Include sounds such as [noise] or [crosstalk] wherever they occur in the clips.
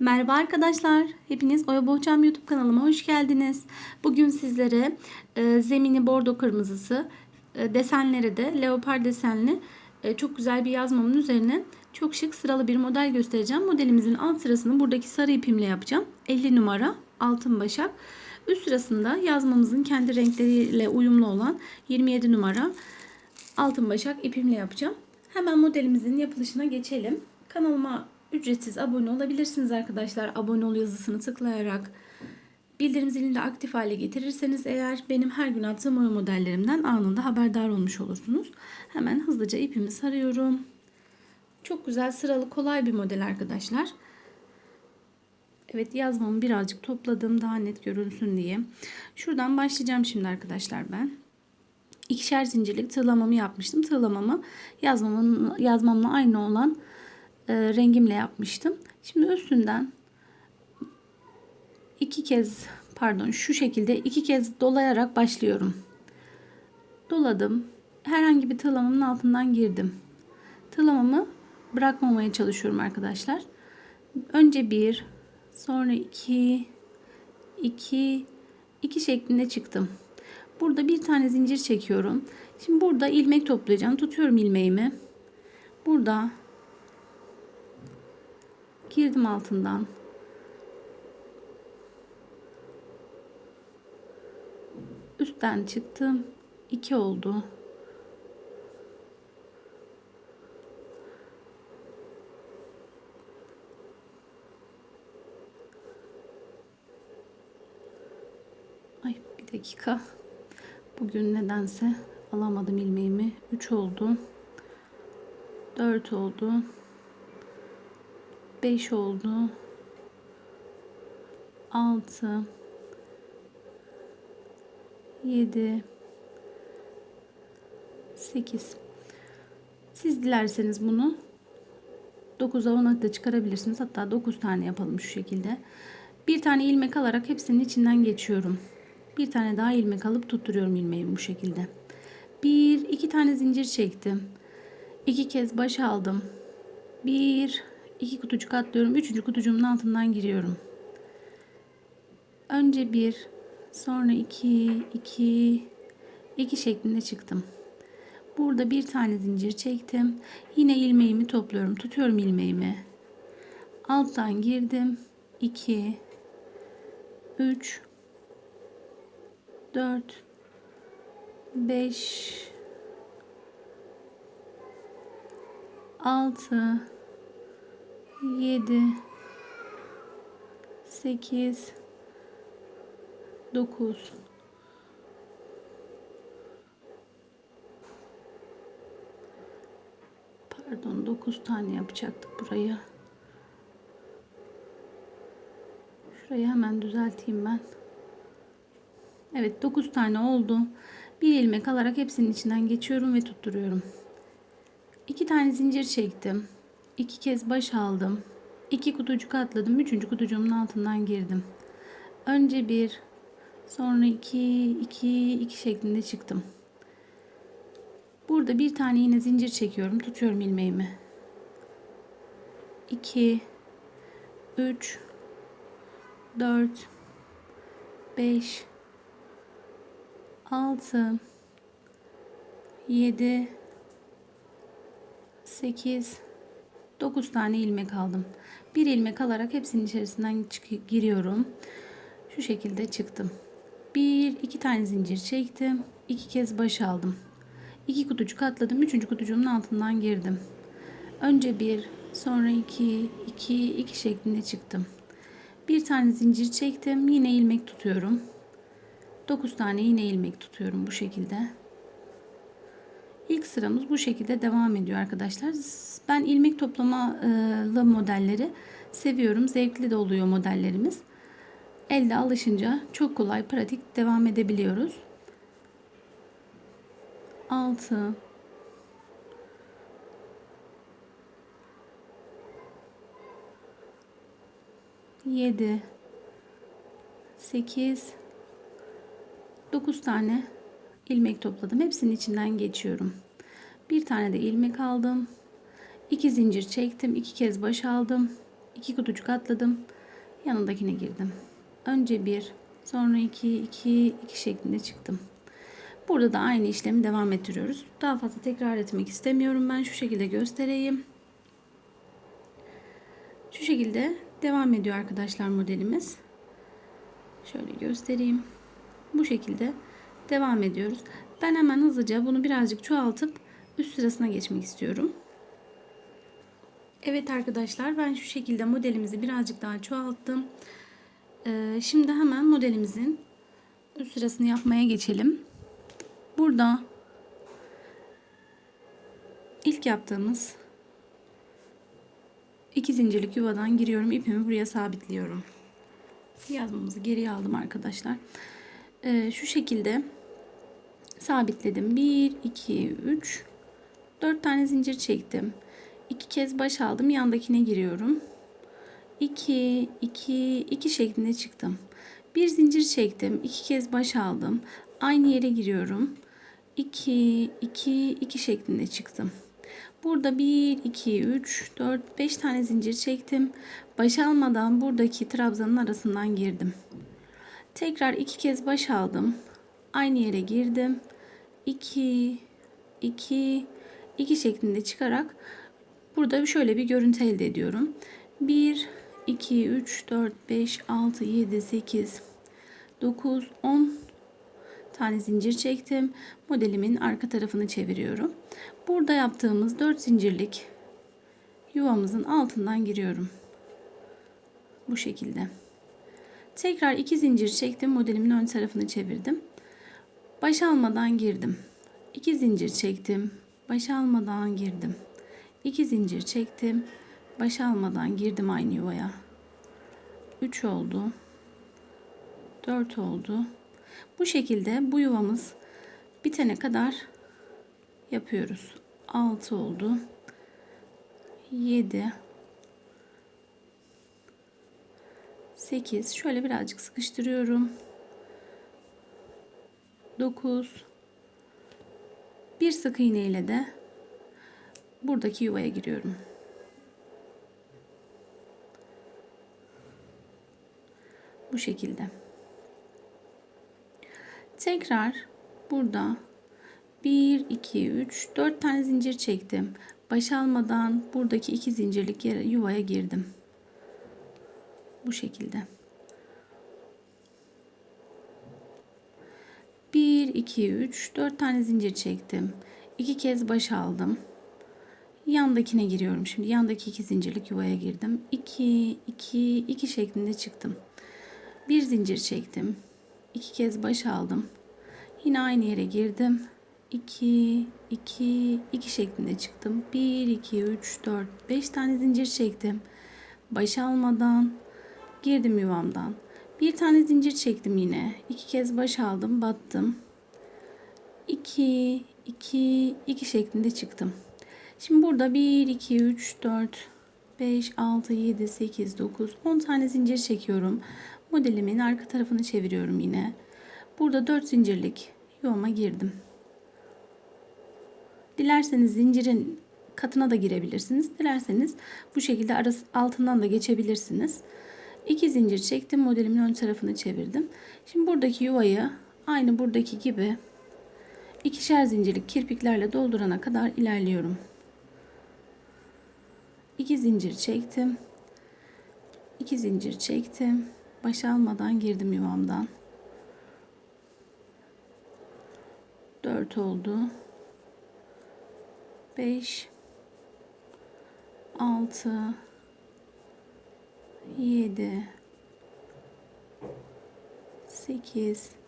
Merhaba arkadaşlar. Hepiniz Oya Bohçam YouTube kanalıma hoş geldiniz. Bugün sizlere e, zemini bordo kırmızısı, e, desenleri de leopar desenli e, çok güzel bir yazmamın üzerine çok şık sıralı bir model göstereceğim. Modelimizin alt sırasını buradaki sarı ipimle yapacağım. 50 numara altın başak. Üst sırasında yazmamızın kendi renkleriyle uyumlu olan 27 numara altın başak ipimle yapacağım. Hemen modelimizin yapılışına geçelim. Kanalıma ücretsiz abone olabilirsiniz arkadaşlar. Abone ol yazısını tıklayarak bildirim zilini de aktif hale getirirseniz eğer benim her gün attığım oyun modellerimden anında haberdar olmuş olursunuz. Hemen hızlıca ipimi sarıyorum. Çok güzel sıralı kolay bir model arkadaşlar. Evet yazmamı birazcık topladım daha net görünsün diye. Şuradan başlayacağım şimdi arkadaşlar ben. İkişer zincirlik tığlamamı yapmıştım. Tığlamamı yazmamın, yazmamla aynı olan e, rengimle yapmıştım. Şimdi üstünden iki kez pardon şu şekilde iki kez dolayarak başlıyorum. Doladım. Herhangi bir tığlamamın altından girdim. Tığlamamı bırakmamaya çalışıyorum arkadaşlar. Önce bir, sonra iki, iki, iki şeklinde çıktım. Burada bir tane zincir çekiyorum. Şimdi burada ilmek toplayacağım. Tutuyorum ilmeğimi. Burada girdim altından. Üstten çıktım. 2 oldu. Ay bir dakika. Bugün nedense alamadım ilmeğimi. 3 oldu. 4 oldu. 5 oldu. 6 7 8 Siz dilerseniz bunu 9'a 10'a da çıkarabilirsiniz. Hatta 9 tane yapalım şu şekilde. Bir tane ilmek alarak hepsinin içinden geçiyorum. Bir tane daha ilmek alıp tutturuyorum ilmeğimi bu şekilde. Bir, iki tane zincir çektim. İki kez baş aldım. Bir, iki kutucuk atlıyorum. Üçüncü kutucuğumun altından giriyorum. Önce bir, sonra iki, iki, iki şeklinde çıktım. Burada bir tane zincir çektim. Yine ilmeğimi topluyorum. Tutuyorum ilmeğimi. Alttan girdim. 2 3 4 5 6 7 8 9 Pardon 9 tane yapacaktık burayı. Şurayı hemen düzelteyim ben. Evet 9 tane oldu. Bir ilmek alarak hepsinin içinden geçiyorum ve tutturuyorum. 2 tane zincir çektim. 2 kez baş aldım. 2 kutucuk atladım. 3. kutucuğumun altından girdim. Önce bir, sonra 2 2 2 şeklinde çıktım. Burada bir tane yine zincir çekiyorum. Tutuyorum ilmeğimi. 2 3 4 5 6 7 8 9 tane ilmek aldım. Bir ilmek alarak hepsinin içerisinden giriyorum. Şu şekilde çıktım. Bir, iki tane zincir çektim. iki kez baş aldım. İki kutucuk atladım. Üçüncü kutucuğumun altından girdim. Önce bir, sonra iki, iki, iki şeklinde çıktım. Bir tane zincir çektim. Yine ilmek tutuyorum. 9 tane yine ilmek tutuyorum bu şekilde. İlk sıramız bu şekilde devam ediyor arkadaşlar. Ben ilmek toplamalı modelleri seviyorum. Zevkli de oluyor modellerimiz. Elde alışınca çok kolay pratik devam edebiliyoruz. 6 7 8 9 tane ilmek topladım. Hepsinin içinden geçiyorum. Bir tane de ilmek aldım. 2 zincir çektim. 2 kez baş aldım. iki kutucuk atladım. Yanındakine girdim. Önce bir, sonra iki, iki, iki şeklinde çıktım. Burada da aynı işlemi devam ettiriyoruz. Daha fazla tekrar etmek istemiyorum. Ben şu şekilde göstereyim. Şu şekilde devam ediyor arkadaşlar modelimiz. Şöyle göstereyim. Bu şekilde devam ediyoruz. Ben hemen hızlıca bunu birazcık çoğaltıp üst sırasına geçmek istiyorum. Evet arkadaşlar ben şu şekilde modelimizi birazcık daha çoğalttım. Ee, şimdi hemen modelimizin üst sırasını yapmaya geçelim. Burada ilk yaptığımız iki zincirlik yuvadan giriyorum. ipimi buraya sabitliyorum. Yazmamızı geriye aldım arkadaşlar. Ee, şu şekilde sabitledim. 1, 2, 3, 4 tane zincir çektim. 2 kez baş aldım. Yandakine giriyorum. 2, 2, 2 şeklinde çıktım. Bir zincir çektim. 2 kez baş aldım. Aynı yere giriyorum. 2, 2, 2 şeklinde çıktım. Burada 1, 2, 3, 4, 5 tane zincir çektim. Baş almadan buradaki trabzanın arasından girdim. Tekrar 2 kez baş aldım. Aynı yere girdim. 2, 2, 2 şeklinde çıkarak burada şöyle bir görüntü elde ediyorum. 1, 2, 3, 4, 5, 6, 7, 8, 9, 10 tane zincir çektim. Modelimin arka tarafını çeviriyorum. Burada yaptığımız 4 zincirlik yuvamızın altından giriyorum. Bu şekilde. Tekrar 2 zincir çektim. Modelimin ön tarafını çevirdim. Baş almadan girdim. 2 zincir çektim. Baş almadan girdim. 2 zincir çektim. Baş almadan girdim aynı yuvaya. 3 oldu. 4 oldu. Bu şekilde bu yuvamız bitene kadar yapıyoruz. 6 oldu. 7 8 şöyle birazcık sıkıştırıyorum. 9 bir sık iğne ile de buradaki yuvaya giriyorum. Bu şekilde. Tekrar burada 1 2 3 4 tane zincir çektim. Baş almadan buradaki iki zincirlik yuvaya girdim. Bu şekilde. 1 2 3 4 tane zincir çektim. 2 kez baş aldım. Yandakine giriyorum şimdi. Yandaki iki zincirlik yuvaya girdim. 2 2 2 şeklinde çıktım. Bir zincir çektim. 2 kez baş aldım. Yine aynı yere girdim. 2 2 2 şeklinde çıktım. 1 2 3 4 5 tane zincir çektim. Baş almadan girdim yuvamdan. Bir tane zincir çektim yine. İki kez baş aldım, battım. 2 2 2 şeklinde çıktım. Şimdi burada 1 2 3 4 5 6 7 8 9 10 tane zincir çekiyorum. Modelimin arka tarafını çeviriyorum yine. Burada 4 zincirlik yuvama girdim. Dilerseniz zincirin katına da girebilirsiniz. Dilerseniz bu şekilde arası, altından da geçebilirsiniz. 2 zincir çektim. Modelimin ön tarafını çevirdim. Şimdi buradaki yuvayı aynı buradaki gibi ikişer zincirlik kirpiklerle doldurana kadar ilerliyorum. 2 zincir çektim. 2 zincir çektim. Baş almadan girdim yuvamdan. 4 oldu. 5 6 7 8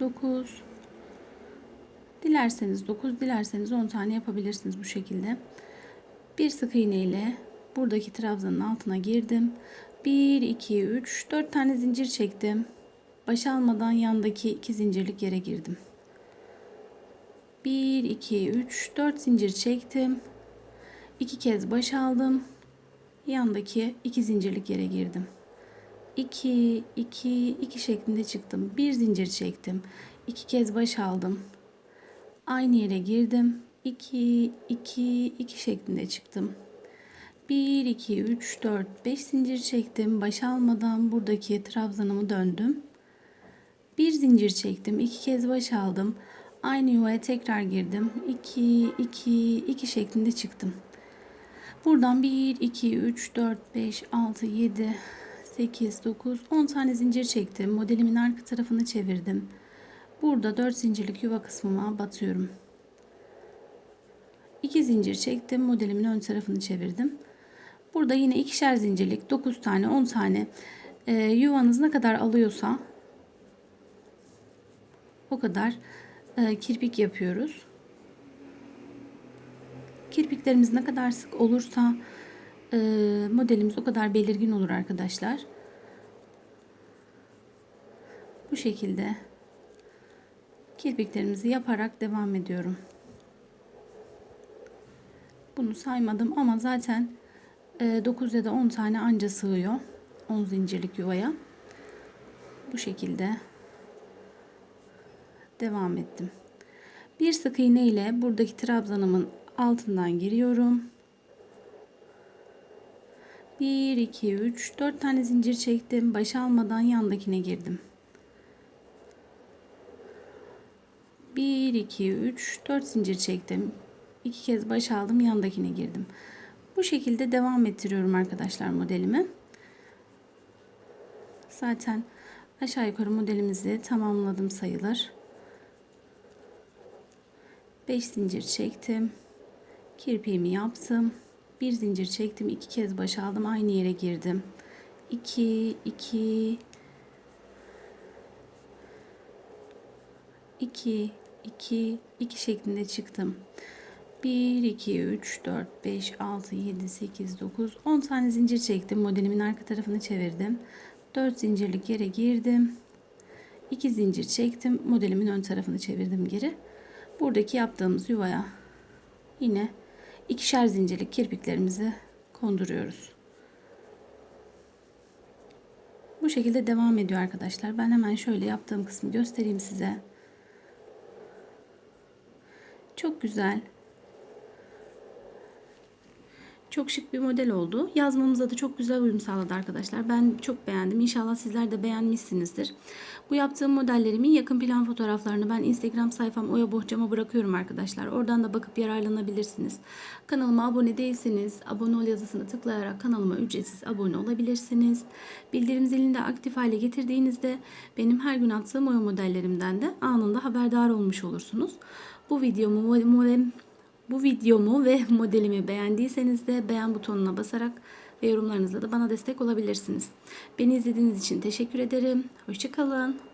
9 Dilerseniz 9, dilerseniz 10 tane yapabilirsiniz bu şekilde. Bir sık iğne ile buradaki trabzanın altına girdim. 1 2 3 4 tane zincir çektim. Baş almadan yandaki iki zincirlik yere girdim. 1 2 3 4 zincir çektim. 2 kez baş aldım. Yandaki iki zincirlik yere girdim. 2 2 2 şeklinde çıktım. Bir zincir çektim. 2 kez baş aldım. Aynı yere girdim. 2 2 2 şeklinde çıktım. 1 2 3 4 5 zincir çektim. Baş almadan buradaki trabzanımı döndüm. Bir zincir çektim. iki kez baş aldım. Aynı yuvaya tekrar girdim. 2 2 2 şeklinde çıktım. Buradan 1 2 3 4 5 6 7 8 9 10 tane zincir çektim. Modelimin arka tarafını çevirdim. Burada 4 zincirlik yuva kısmıma batıyorum. 2 zincir çektim. Modelimin ön tarafını çevirdim. Burada yine ikişer zincirlik 9 tane 10 tane e, yuvanız ne kadar alıyorsa o kadar e, kirpik yapıyoruz. Kirpiklerimiz ne kadar sık olursa e, modelimiz o kadar belirgin olur arkadaşlar. Bu şekilde kirpiklerimizi yaparak devam ediyorum. Bunu saymadım ama zaten 9 ya da 10 tane anca sığıyor. 10 zincirlik yuvaya. Bu şekilde devam ettim. Bir sık iğne ile buradaki trabzanımın altından giriyorum. 1 2 3 4 tane zincir çektim. Baş almadan yandakine girdim. 1 2 3 4 zincir çektim. 2 kez baş aldım, yandakine girdim. Bu şekilde devam ettiriyorum arkadaşlar modelimi. Zaten aşağı yukarı modelimizi tamamladım sayılır. 5 zincir çektim. Kirpiğimi yaptım. Bir zincir çektim. iki kez baş aldım. Aynı yere girdim. 2 2 2 2 2 şeklinde çıktım. 1 2 3 4 5 6 7 8 9 10 tane zincir çektim. Modelimin arka tarafını çevirdim. 4 zincirlik yere girdim. 2 zincir çektim. Modelimin ön tarafını çevirdim geri. Buradaki yaptığımız yuvaya yine ikişer zincirlik kirpiklerimizi konduruyoruz. Bu şekilde devam ediyor arkadaşlar. Ben hemen şöyle yaptığım kısmı göstereyim size. Çok güzel. Çok şık bir model oldu. Yazmamıza da çok güzel uyum sağladı arkadaşlar. Ben çok beğendim. İnşallah sizler de beğenmişsinizdir. Bu yaptığım modellerimin yakın plan fotoğraflarını ben Instagram sayfam Oya Bohçam'a bırakıyorum arkadaşlar. Oradan da bakıp yararlanabilirsiniz. Kanalıma abone değilseniz abone ol yazısını tıklayarak kanalıma ücretsiz abone olabilirsiniz. Bildirim zilini de aktif hale getirdiğinizde benim her gün attığım oya modellerimden de anında haberdar olmuş olursunuz. Bu videomu bu videomu ve [laughs] modelimi beğendiyseniz de beğen butonuna basarak ve yorumlarınızla da bana destek olabilirsiniz. Beni izlediğiniz için teşekkür ederim. Hoşçakalın.